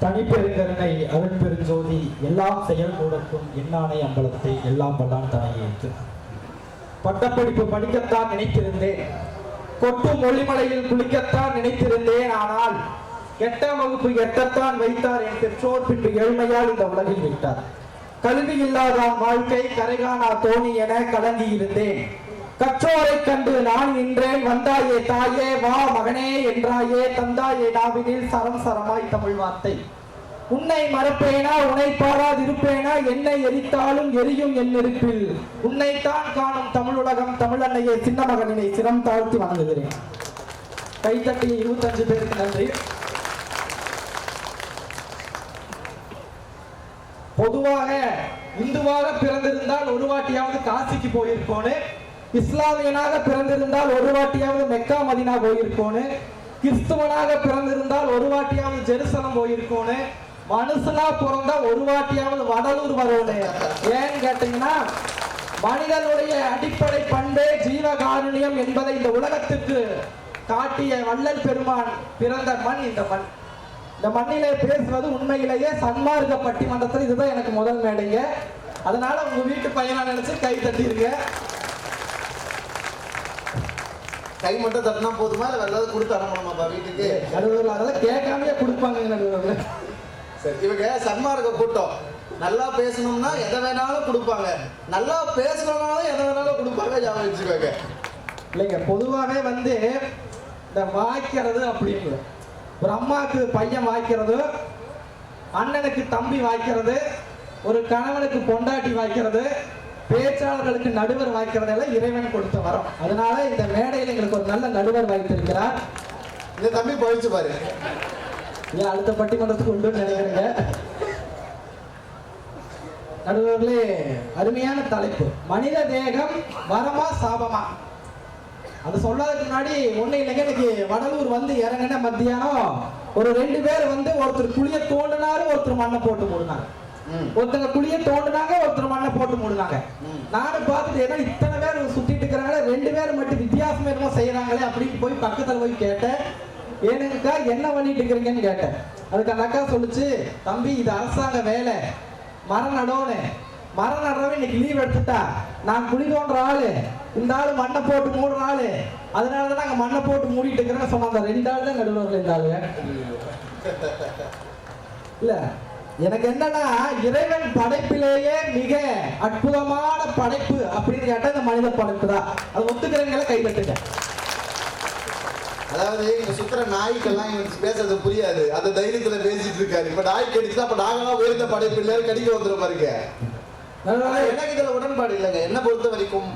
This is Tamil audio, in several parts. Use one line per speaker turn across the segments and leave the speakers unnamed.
ஜோதி தனிப்பெருங்கருணை அருட்பெருஞ்சோதி எல்லாம் செயல் கூடக்கும் எண்ணானை அம்பலத்தை எல்லாம் வல்லான் தனையேற்று பட்டப்படிப்பு படிக்கத்தான் நினைத்திருந்தேன். கொட்டும் ஒளிமலையில் குளிக்கத்தான் நினைத்திருந்தேன். ஆனால் எட்டாம் வகுப்பு எட்டத்தான் வைத்தார் என் பெற்றோர். பின்பு ஏழ்மையால் இந்த உலகில் விட்டார். கல்வி இல்லாதான் வாழ்க்கை கரைகானா தோணி என கலங்கி இருந்தேன் கற்றோரை கண்டு நான் நின்றேன். வந்தாயே தாயே வா மகனே என்றாயே தந்தாயே நாவினில் சரம் சரமாய் தமிழ் வார்த்தை. உன்னை மறப்பேனா உன்னை பாராதிருப்பேனா என்னை எரித்தாலும் எரியும் என் நெருப்பில். உன்னைத்தான் காணும் தமிழ் உலகம் தமிழ் சின்ன மகனினை சிரம் தாழ்த்தி வணங்குகிறேன். கைத்தட்டி இருபத்தஞ்சு பேருக்கு நன்றி. பொதுவாக இந்துவாக பிறந்திருந்தால் ஒரு வாட்டியாவது காசிக்கு போயிருக்கோன்னு இஸ்லாமியனாக பிறந்திருந்தால் ஒரு வாட்டியாவது மெக்கா மதினா போயிருக்கோன்னு கிறிஸ்துவனாக பிறந்திருந்தால் ஒரு வாட்டியாவது ஜெருசலம் போயிருக்கோன்னு மனுஷனா பிறந்தா ஒரு வாட்டியாவது வடலூர் வரணும் ஏன்னு கேட்டீங்கன்னா மனிதனுடைய அடிப்படை பண்பே ஜீவகாருண்யம் என்பதை இந்த உலகத்துக்கு காட்டிய வள்ளல் பெருமான் பிறந்த மண் இந்த மண். இந்த மண்ணிலே பேசுவது உண்மையிலேயே சன்மார்க்க பட்டிமன்றத்தில் இதுதான் எனக்கு முதல் மேடைங்க. அதனால உங்க வீட்டு பையனா நினைச்சு கை தட்டிருங்க.
கை மட்டும் தட்டினா போதுமா? இல்ல வேற ஏதாவது கொடுத்து அனுப்பணுமாப்பா வீட்டுக்கு?
நடுவர்கள் அதெல்லாம் கேட்காமயே கொடுப்பாங்க நடுவர்கள்
சரி இவங்க சன்மார்க்க கூட்டம். நல்லா பேசணும்னா எதை வேணாலும் கொடுப்பாங்க. நல்லா பேசணும்னாலும் எதை வேணாலும் கொடுப்பாங்க ஞாபகம் வச்சுக்கோங்க.
இல்லைங்க பொதுவாகவே வந்து இந்த வாய்க்கிறது அப்படிங்கிறது ஒரு அம்மாவுக்கு பையன் வாய்க்கிறது அண்ணனுக்கு தம்பி வாய்க்கிறது ஒரு கணவனுக்கு பொண்டாட்டி வாய்க்கிறது பேச்சாளர்களுக்கு நடுவர் வாய்க்கிறது எல்லாம் இறைவன் கொடுத்த வரம். அதனால இந்த மேடையில் எங்களுக்கு ஒரு நல்ல நடுவர் வாய்த்திருக்கிறார்.
இந்த தம்பி பழிச்சு பாரு.
ஏன் அடுத்த பட்டிமன்றத்துக்கு உண்டு நினைக்கிறீங்க? நடுவர்களே அருமையான தலைப்பு. மனித தேகம் வரமா சாபமா? அது சொல்லாததுக்கு முன்னாடி ஒண்ணு இல்லைங்க இன்னைக்கு வடலூர் வந்து இறங்கின மத்தியானம் ஒரு ரெண்டு பேர் வந்து ஒருத்தர் குழிய தோண்டினாரு ஒருத்தர் மண்ணை போட்டு
ம்.
ஒருத்தங்க குழிய தோண்டினாங்க ஒருத்தர் மண்ணை போட்டு மூடினாங்க. நானும் பார்த்துட்டு ஏன்னா இத்தனை பேர் சுத்திட்டு இருக்கிறாங்களே? ரெண்டு பேர் மட்டும் வித்தியாசம் என்னமோ செய்யறாங்களே? அப்படின்னு போய் பக்கத்துல போய் கேட்டேன். ஏனுங்கக்கா என்ன பண்ணிட்டு இருக்கிறீங்கன்னு கேட்டேன். அதுக்கு அந்த அக்கா சொல்லுச்சு தம்பி இது அரசாங்க வேலை. மரம் நடவுன்னு மரம் நடுறவன் இன்னைக்கு லீவ் எடுத்துட்டா. நான் குழி தோன்ற ஆளு. இந்த ஆளு மண்ணை போட்டு மூடுற ஆளு. அதனால தான் நாங்க மண்ணை போட்டு மூடிட்டு இருக்கிறேன்னு சொன்னாங்க. ரெண்டு ஆள் தான் நடுவர்கள் இந்த ஆளுங்க இல்ல. எனக்கு என்னன்னா இறைவன் படைப்பிலேயே மிக அற்புதமான படைப்பு அப்படின்னு கேட்டா இந்த மனித படைப்பு தான். அது ஒத்துக்கிறவங்கள கைப்பற்றுங்க.
அதாவது இங்க சுத்துற நாய்க்கெல்லாம் இவனுக்கு பேசுறது புரியாது. அந்த தைரியத்துல பேசிட்டு இருக்காரு. இப்ப நாய் கடிச்சுனா அப்ப நாங்களாம் உயர்ந்த படைப்பு இல்ல கடிக்க வந்துடும் பாருங்க. எனக்கு இதுல உடன்பாடு இல்லைங்க. என்ன பொறுத்த வரைக்கும்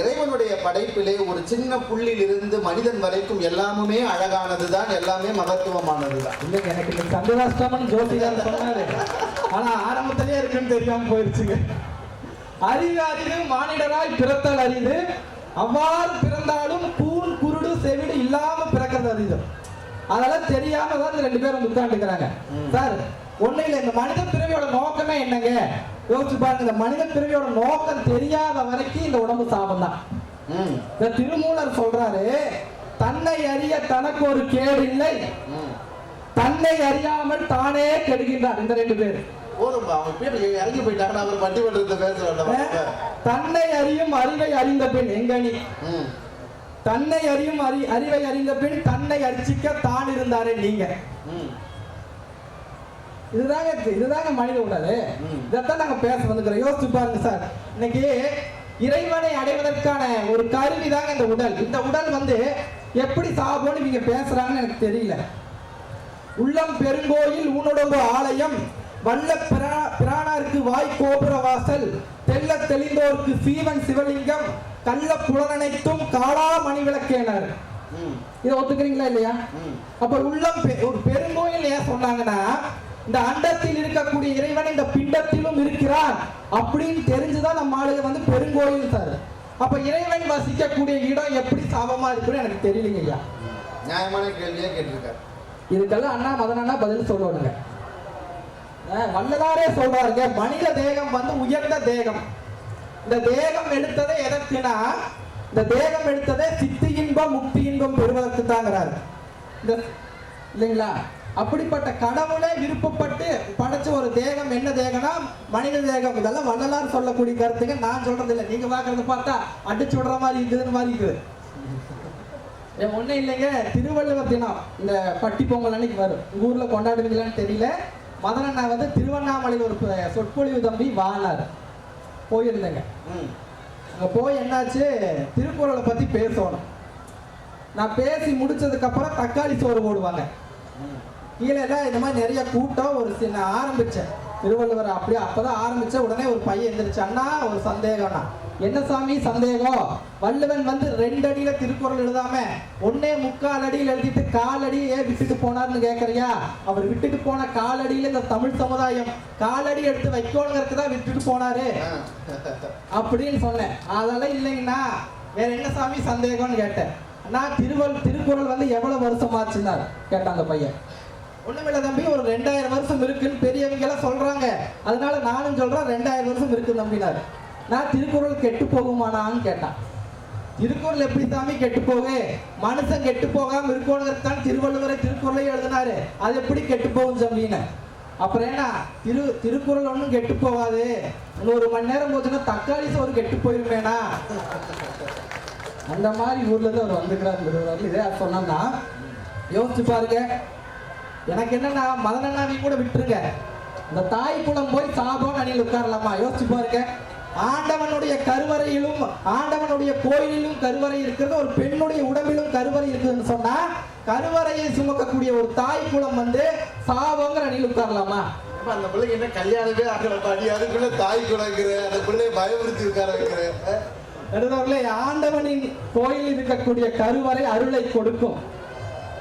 இறைவனுடைய படைப்பிலே ஒரு சின்ன புள்ளில் இருந்து மனிதன் வரைக்கும் எல்லாமுமே அழகானதுதான் எல்லாமே மகத்துவமானதுதான்.
இல்லைங்க எனக்கு இந்த சந்திராஷ்டமன் ஜோசிகார் சொன்னாரு. ஆனா ஆரம்பத்திலேயே இருக்குன்னு தெரியாம போயிருச்சுங்க. அறிவு அறிவு மானிடராய் பிறத்தல் அரிது. அவ்வாறு பிறந்தாலும் கூன் குருடு செவிடு இல்லாம பிறக்கிறது அரிது. அதெல்லாம் தெரியாம தான் ரெண்டு பேரும் உட்காந்துக்கிறாங்க சார் ஒண்ணு இல்ல இந்த மனித பிறவியோட நோக்கமே என்னங்க? யோசிச்சு பாருங்க இந்த மனித பிறவியோட நோக்கம் தெரியாத வரைக்கும் இந்த உடம்பு சாபம் தான் இந்த திருமூலர் சொல்றாரு தன்னை அறிய தனக்கு ஒரு கேடு இல்லை. தன்னை அறியாமல் தானே கெடுகின்றார் இந்த ரெண்டு பேர். தன்னை அறியும் அறிவை அறிந்த பின் எங்கனி தன்னை அறியும் அறி அறிவை அறிந்த பின் தன்னை அர்ச்சிக்க தான் இருந்தாரே நீங்க. இதுதாங்க இதுதாங்க மனித உடல். இதைத்தான் நாங்க பேச வந்துக்கிறோம் யோசிச்சு பாருங்க சார். இன்னைக்கு இறைவனை அடைவதற்கான ஒரு கருவி தாங்க இந்த உடல். இந்த உடல் வந்து எப்படி சாபோன்னு நீங்க பேசுறாங்கன்னு எனக்கு தெரியல. உள்ளம் பெருங்கோயில் ஊனுடம்பு ஆலயம் வல்ல பிரா- பிரானாருக்கு வாய் கோபுர வாசல் தெல்ல தெளிந்தோர்க்கு சீவன் சிவலிங்கம் கள்ள புலனனைத்தும் காளா மணி விளக்கேனர் இதை ஒத்துக்கிறீங்களா இல்லையா. அப்ப உள்ளம் ஒரு பெருங்கோயில் ஏன் சொன்னாங்கன்னா இந்த அண்டத்தில் இருக்கக்கூடிய இறைவன் இந்த பிண்டத்திலும் இருக்கிறார் அப்படின்னு தெரிஞ்சுதான் நம்ம ஆளுங்க வந்து பெருங்கோயில் சார். அப்ப இறைவன் வசிக்கக்கூடிய இடம் எப்படி சாபமா இருக்குன்னு எனக்கு தெரியலைங்க ஐயா.
நியாயமான கேள்வியே கேட்டிருக்காரு.
இதுக்கெல்லாம் அண்ணா மதன் பதில் சொல்லணுங்க. வள்ளலாரே சொல்றாருங்க மனித தேகம் வந்து உயர்ந்த தேகம். இந்த தேகம் எடுத்ததே எதற்குனா இந்த தேகம் எடுத்ததே சித்தி இன்பம் முக்தி இன்பம் பெறுவதற்கு தாங்கிறாரு இல்லைங்களா? அப்படிப்பட்ட கடவுளே விருப்பப்பட்டு படைச்ச ஒரு தேகம் என்ன தேகம்னா மனித தேகம். இதெல்லாம் வள்ளலார் சொல்லக்கூடிய கருத்துங்க நான் சொல்றது இல்லை நீங்க பாக்குறது பார்த்தா அடிச்சு விடுற மாதிரி இருக்குதுன்னு மாதிரி இருக்குது. ஒண்ணும் இல்லைங்க. திருவள்ளுவர் தினம் இந்த பட்டி பொங்கல் அன்னைக்கு வரும். உங்க ஊர்ல கொண்டாடுவீங்களான்னு தெரியல. மதனண்ணா வந்து திருவண்ணாமலையில் ஒரு சொற்பொழிவு தம்பி வானார் போயிருந்தேங்க. அங்க போய் என்னாச்சு? திருக்குறளை பத்தி பேசணும். நான் பேசி முடிச்சதுக்கு அப்புறம் தக்காளி சோறு போடுவாங்க. கீழே இந்த மாதிரி நிறைய கூட்டம் ஒரு சின்ன ஆரம்பிச்சேன் திருவள்ளுவர் அப்படியே அப்பதான் ஆரம்பிச்ச உடனே ஒரு பையன் எழுந்திரிச்சான்னா ஒரு சந்தேகம்னா என்ன சாமி சந்தேகம் வள்ளுவன் வந்து ரெண்டு அடியில திருக்குறள் எழுதாம ஒன்னே முக்கால் அடியில் எழுதிட்டு கால் அடியே விட்டுட்டு போனார்னு கேக்குறியா? அவர் விட்டுட்டு போன கால் அடியில இந்த தமிழ் சமுதாயம் காலடி எடுத்து வைக்கோங்கிறதுக்கு தான் விட்டுட்டு போனாரு. அப்படின்னு சொன்னேன். அதெல்லாம் இல்லைங்கண்ணா. வேற என்ன சாமி சந்தேகம்னு கேட்டேன். அண்ணா திருவள் திருக்குறள் வந்து எவ்வளவு வருஷமாச்சுன்னார்? கேட்டான் அந்த பையன். ஒண்ணுமில்ல தம்பி ஒரு ரெண்டாயிரம் வருஷம் இருக்குன்னு பெரியவங்க எல்லாம் சொல்றாங்க. அதனால நானும் சொல்றேன் ரெண்டாயிரம் வருஷம் இருக்கு தம்பினாரு. நான் திருக்குறள் கெட்டு போகுமானான்னு கேட்டான். திருக்குறள் எப்படி சாமி கெட்டு போகு? மனுஷன் கெட்டு போகாம இருக்கணுங்கிறதுதான் திருவள்ளுவரை திருக்குறளை எழுதினாரு. அது எப்படி கெட்டு போகும் தம்பின்னு. அப்புறம் என்ன? திரு திருக்குறள் ஒன்றும் கெட்டு போகாது. ஒரு மணி நேரம் போச்சுன்னா தக்காளி சோறு கெட்டு போயிருமேனா? அந்த மாதிரி ஊர்ல இருந்து அவர் வந்துக்கிறார் இதே சொன்னா யோசிச்சு பாருங்க. எனக்கு என்னன்னா மதனண்ணாவையும் கூட விட்டுருங்க. இந்த தாய் குளம் போய் சாபம் அணியில் உட்காரலாமா? யோசிச்சு பாருங்க. ஆண்டவனுடைய கருவறையிலும் ஆண்டவனுடைய கோயிலிலும் கருவறை இருக்கிறது ஒரு பெண்ணுடைய உடம்பிலும் கருவறை இருக்குதுன்னு சொன்னா கருவறையை சுமக்கக்கூடிய ஒரு தாய் குளம் வந்து சாபங்கிற அணியில் உட்காரலாமா?
அந்த பிள்ளைக்கு என்ன கல்யாணமே ஆகலப்பா நீ அதுக்குள்ள தாய் குழங்குற அந்த பிள்ளைய பயமுறுத்தி உட்கார வைக்கிற?
நடுவர்களே ஆண்டவனின் கோயில் இருக்கக்கூடிய கருவறை அருளை கொடுக்கும்.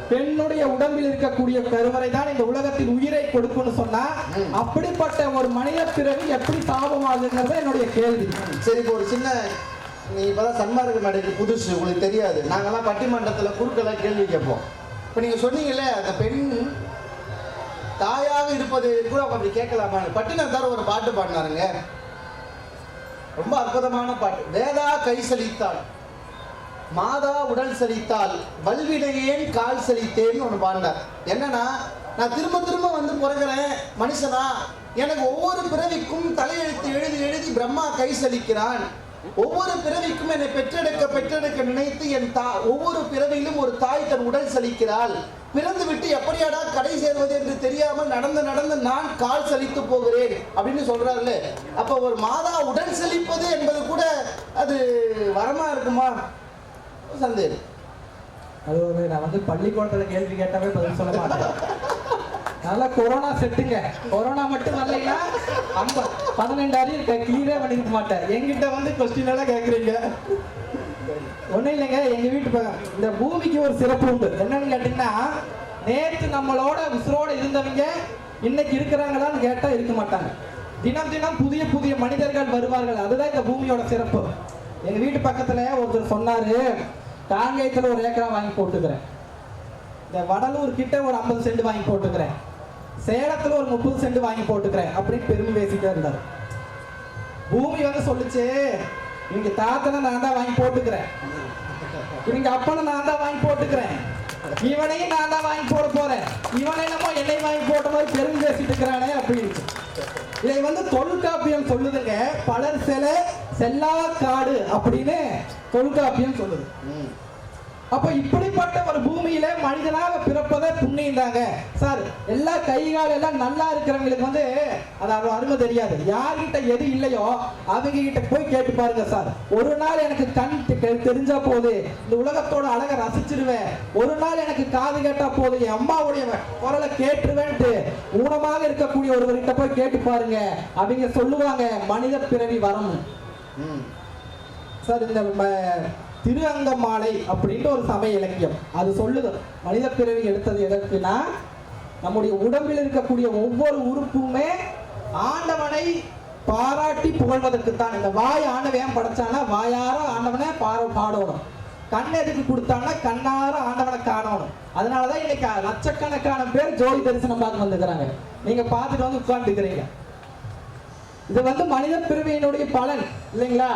பெண்ணுடைய உடம்பில் இருக்கக்கூடிய கருவறை தான் இந்த உலகத்தில் உயிரை கொடுக்கும்னு சொன்னா. அப்படிப்பட்ட ஒரு மனித பிறவி எப்படி சாபமாகுங்கிறத என்னுடைய கேள்வி.
சரி இப்போ ஒரு சின்ன நீ இப்பதான் சன்மார்க்க மேடைக்கு புதுசு உங்களுக்கு தெரியாது. நாங்கெல்லாம் பட்டிமன்றத்துல குறுக்கெல்லாம் கேள்வி கேட்போம். இப்போ நீங்க சொன்னீங்கல்ல அந்த பெண் தாயாக இருப்பது கூட அப்படி கேட்கலாமான்னு பட்டினத்தார் ஒரு பாட்டு பாடினாருங்க. ரொம்ப அற்புதமான பாட்டு. வேதா கை சலித்தாள் மாதா உடல் சலித்தால் வல்வினையேன் கால் சலித்தேன்னு ஒன்று பாடினார் என்னன்னா நான் திரும்ப திரும்ப வந்து பிறகுறேன் மனுஷனா எனக்கு ஒவ்வொரு பிறவிக்கும் தலையெழுத்து எழுதி எழுதி பிரம்மா கை சலிக்கிறான் ஒவ்வொரு பிறவிக்கும் என்னை பெற்றெடுக்க பெற்றெடுக்க நினைத்து என் தா ஒவ்வொரு பிறவியிலும் ஒரு தாய் தன் உடல் சலிக்கிறாள் பிறந்து விட்டு எப்படியாடா கடை சேர்வது என்று தெரியாமல் நடந்து நடந்து நான் கால் சலித்து போகிறேன் அப்படின்னு சொல்றாருல்ல. அப்ப ஒரு மாதா உடல் சலிப்பது என்பது கூட அது வரமா இருக்குமா? சந்தேகம்.
அது ஒரு நான் வந்து பள்ளிக்கூடத்துல கேள்வி கேட்டாவே பதில் சொல்ல மாட்டேன். நல்லா கொரோனா செட்டுங்க கொரோனா மட்டும் வரலைன்னா ஐம்ப பதினெண்டு அறிவு கிளியரே பண்ணிருக்க மாட்டேன். எங்கிட்ட வந்து கொஸ்டின் எல்லாம் கேட்குறீங்க ஒன்றும் இல்லைங்க எங்க வீட்டு பக்கம் இந்த பூமிக்கு ஒரு சிறப்பு உண்டு. என்னன்னு கேட்டிங்கன்னா நேற்று நம்மளோட உசுரோட இருந்தவங்க இன்னைக்கு இருக்கிறாங்களான்னு கேட்டா இருக்க மாட்டாங்க. தினம் தினம் புதிய புதிய மனிதர்கள் வருவார்கள். அதுதான் இந்த பூமியோட சிறப்பு. எங்க வீட்டு பக்கத்தில் ஒருத்தர் சொன்னார் காங்கேயத்தில் ஒரு ஏக்கரா வாங்கி போட்டுக்கிறேன். இந்த வடலூர் கிட்ட ஒரு ஐம்பது சென்ட் வாங்கி போட்டுக்கிறேன். சேலத்தில் ஒரு முப்பது சென்ட் வாங்கி போட்டுக்கிறேன். அப்படின்னு பெருமை பேசிட்டே இருந்தார். பூமி வந்து சொல்லிச்சு இவங்க தாத்தனை நான் தான் வாங்கி போட்டுக்கிறேன். இவங்க அப்பனை நான் தான் வாங்கி போட்டுக்கிறேன். இவனையும் நான் தான் வாங்கி போட போறேன். இவனை என்னமோ என்னை வாங்கி போட்ட மாதிரி பெருமை பேசிட்டு இருக்கிறானே அப்படின்னு. இதை வந்து தொல்காப்பியம் சொல்லுதுங்க. பலர் சில செல்லா காடு அப்படின்னு தொல்காப்பியம் சொல்லுது. அப்ப இப்படிப்பட்ட ஒரு பூமியில மனிதனாக பிறப்பதே புண்ணியம் தாங்க சார் எல்லா கை கால் எல்லாம் நல்லா இருக்கிறவங்களுக்கு வந்து அது அவ்வளவு அருமை தெரியாது. யார்கிட்ட எது இல்லையோ அவங்க கிட்ட போய் கேட்டு பாருங்க சார். ஒரு நாள் எனக்கு கண் தெரிஞ்சா போது இந்த உலகத்தோட அழகை ரசிச்சிருவேன். ஒரு நாள் எனக்கு காது கேட்டா போது என் அம்மாவுடைய குரலை கேட்டுருவேன்ட்டு ஊனமாக இருக்கக்கூடிய ஒருவர்கிட்ட போய் கேட்டு பாருங்க. அவங்க சொல்லுவாங்க மனித பிறவி வரம். சார் இந்த ம- திரு அங்கமாலை அப்படின்ட்டு ஒரு சமய இலக்கியம். அது சொல்லுது மனித பிறவி எடுத்தது எதற்குனா நம்முடைய உடம்பில் இருக்கக்கூடிய ஒவ்வொரு உறுப்புமே ஆண்டவனை பாராட்டி புகழ்வதற்கு தான் இந்த வாய் ஆண்டவன் படைச்சானா வாயார ஆண்டவனை பார பாடணும். கண் எதுக்கு கொடுத்தானா கண்ணார ஆண்டவனை காணணும். அதனாலதான் இன்னைக்கு லட்சக்கணக்கான பேர் ஜோதி தரிசனம் பார்த்து வந்துக்கிறாங்க. நீங்க பார்த்துட்டு வந்து உட்கார்ந்துக்கிறீங்க. இது வந்து மனித பிறவியினுடைய பலன் இல்லைங்களா?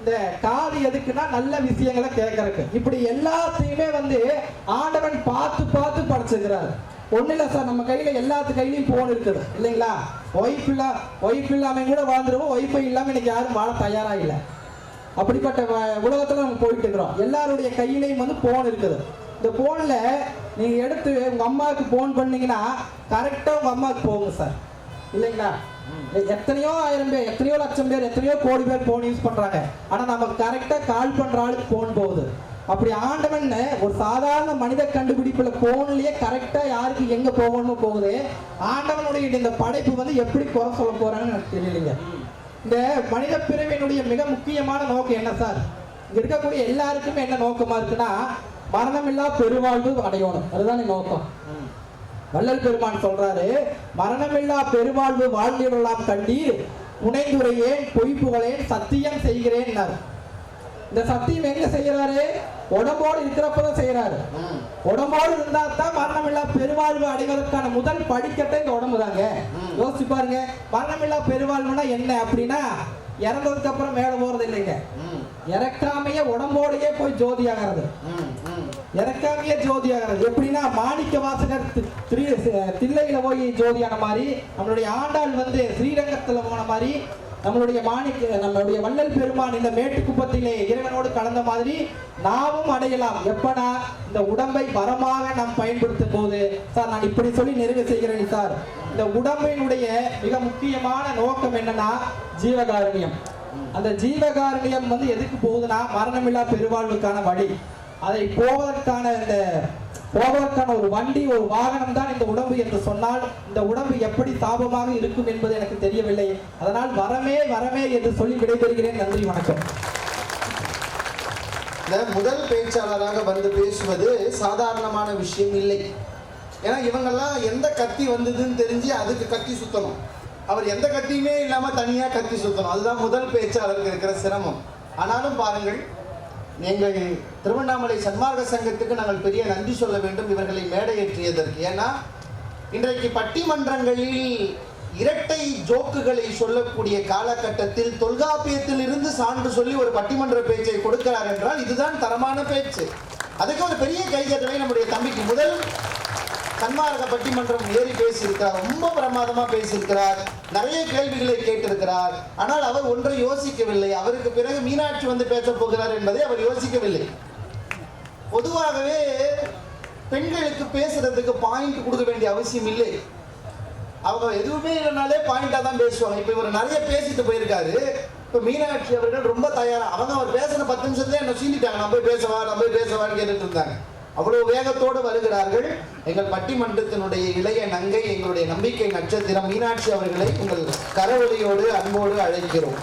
இந்த காது எதுக்குன்னா நல்ல விஷயங்களை கேட்கறதுக்கு. இப்படி எல்லாத்தையுமே வந்து ஆண்டவன் பார்த்து பார்த்து படைச்சிருக்கிறார். ஒன்றும் இல்லை சார் நம்ம கையில் எல்லாத்து கையிலையும் ஃபோன் இருக்குது இல்லைங்களா? ஒய்ஃப் இல்லா ஒய்ஃப் இல்லாமல் கூட வாழ்ந்துருவோம் ஒய்ஃபை இல்லாமல் இன்னைக்கு யாரும் வாழ தயாராக இல்லை. அப்படிப்பட்ட உலகத்தில் உலகத்துல நம்ம போயிட்டு இருக்கிறோம். எல்லாருடைய கையிலையும் வந்து போன் இருக்குது. இந்த போன்ல நீங்க எடுத்து உங்க அம்மாவுக்கு போன் பண்ணீங்கன்னா கரெக்டா உங்க அம்மாவுக்கு போகுங்க சார். இல்லைங்களா? எத்தனையோ ஆயிரம் பேர் எத்தனையோ லட்சம் பேர் எத்தனையோ கோடி பேர் போன் யூஸ் பண்றாங்க. ஆனா நமக்கு கரெக்டா கால் பண்ற ஆளுக்கு போன் போகுது. அப்படி ஆண்டவன் ஒரு சாதாரண மனித கண்டுபிடிப்புல போன்லயே கரெக்டா யாருக்கு எங்க போகணுமோ போகுது. ஆண்டவனுடைய இந்த படைப்பு வந்து எப்படி குறை சொல்ல போறாங்கன்னு எனக்கு தெரியலைங்க. இந்த மனித பிறவியினுடைய மிக முக்கியமான நோக்கம் என்ன சார்? இங்க இருக்கக்கூடிய எல்லாருக்குமே என்ன நோக்கமா இருக்குன்னா மரணமில்லா பெருவாழ்வு அடையணும். அதுதானே நோக்கம். வள்ளல் பெருமான் சொல்றாரு மரணமில்லா பெருவாழ்வு வாழ்ந்திடலாம் கண்டீர். புனைந்துரையேன் பொய்ப்புகளேன் சத்தியம் செய்கிறேன் இந்த சத்தியம் எங்க செய்யறாரு? உடம்போடு இருக்கிறப்பதான் செய்யறாரு. உடம்போடு இருந்தா தான் மரணமில்லா பெருவாழ்வு அடைவதற்கான முதல் படிக்கட்டை இந்த உடம்பு தாங்க. யோசிச்சு பாருங்க மரணமில்லா பெருவாழ்வுனா என்ன அப்படின்னா இறந்ததுக்கு அப்புறம் மேல போறது இல்லைங்க. இறக்காமையே உடம்போடையே போய் ஜோதி ஆகிறது இறக்காமையே ஜோதி ஆகிறது எப்படின்னா மாணிக்க வாசல் போய் ஜோதியான மாதிரி நம்மளுடைய ஆண்டாள் வந்து ஸ்ரீரங்கத்தில் போன மாதிரி நம்மளுடைய மாணிக்க நம்மளுடைய வள்ளல் பெருமான் இந்த மேட்டுக்குப்பத்திலே இறைவனோடு கலந்த மாதிரி நாமும் அடையலாம். எப்பனா இந்த உடம்பை வரமாக நாம் பயன்படுத்தும் போது. சார் நான் இப்படி சொல்லி நிறைவு செய்கிறேன் சார். இந்த உடம்பினுடைய மிக முக்கியமான நோக்கம் என்னன்னா ஜீவகாருண்யம். அந்த ஜீவகாருண்யம் வந்து எதுக்கு போகுதுன்னா மரணமில்லா பெருவாழ்வுக்கான வழி. அதை போவதற்கான இந்த போவதற்கான ஒரு வண்டி ஒரு வாகனம் தான் இந்த உடம்பு என்று சொன்னால் இந்த உடம்பு எப்படி சாபமாக இருக்கும் என்பது எனக்கு தெரியவில்லை. அதனால் வரமே வரமே என்று சொல்லி விடைபெறுகிறேன். நன்றி வணக்கம்.
இந்த முதல் பேச்சாளராக வந்து பேசுவது சாதாரணமான விஷயம் இல்லை. ஏன்னா இவங்கெல்லாம் எந்த கத்தி வந்ததுன்னு தெரிஞ்சு அதுக்கு கத்தி சுத்தணும். அவர் எந்த கத்தியுமே இல்லாமல் தனியாக கத்தி சுத்தணும். அதுதான் முதல் பேச்சாளருக்கு இருக்கிற சிரமம். ஆனாலும் பாருங்கள் எங்கள் திருவண்ணாமலை சன்மார்க்க சங்கத்துக்கு நாங்கள் பெரிய நன்றி சொல்ல வேண்டும். இவர்களை மேடையேற்றியதற்கு. ஏன்னா இன்றைக்கு பட்டிமன்றங்களில் இரட்டை ஜோக்குகளை சொல்லக்கூடிய காலகட்டத்தில் தொல்காப்பியத்தில் இருந்து சான்று சொல்லி ஒரு பட்டிமன்ற பேச்சை கொடுக்கிறார் என்றால் இதுதான் தரமான பேச்சு. அதுக்கு ஒரு பெரிய கைதட்டலை நம்முடைய தம்பிக்கு. முதல் சன்மார்க்க பட்டிமன்றம் ஏறி பேசியிருக்கிறார் ரொம்ப பிரமாதமாக பேசியிருக்கிறார் நிறைய கேள்விகளை கேட்டிருக்கிறார். ஆனால் அவர் ஒன்றை யோசிக்கவில்லை. அவருக்கு பிறகு மீனாட்சி வந்து பேசப் போகிறார் என்பதை அவர் யோசிக்கவில்லை. பொதுவாகவே பெண்களுக்கு பேசுறதுக்கு பாயிண்ட் கொடுக்க வேண்டிய அவசியம் இல்லை. அவங்க எதுவுமே இல்லைனாலே பாயிண்டாக தான் பேசுவாங்க. இப்போ இவர் நிறைய பேசிட்டு போயிருக்காரு. இப்போ மீனாட்சி அவர்கள் ரொம்ப தயாராக அவங்க அவர் பேசின பத்து நிமிஷத்துலேயே என்ன சீண்டிட்டாங்க. நம்ம போய் பேசவா நம்ம போய் பேசவான்னு கேட்டுட்டு இருந்தாங்க. அவ்வளவு வேகத்தோடு வருகிறார்கள். எங்கள் பட்டிமன்றத்தினுடைய இளைய நங்கை எங்களுடைய நம்பிக்கை நட்சத்திரம் மீனாட்சி அவர்களை உங்கள் கரவொலியோடு அன்போடு அழைக்கிறோம்.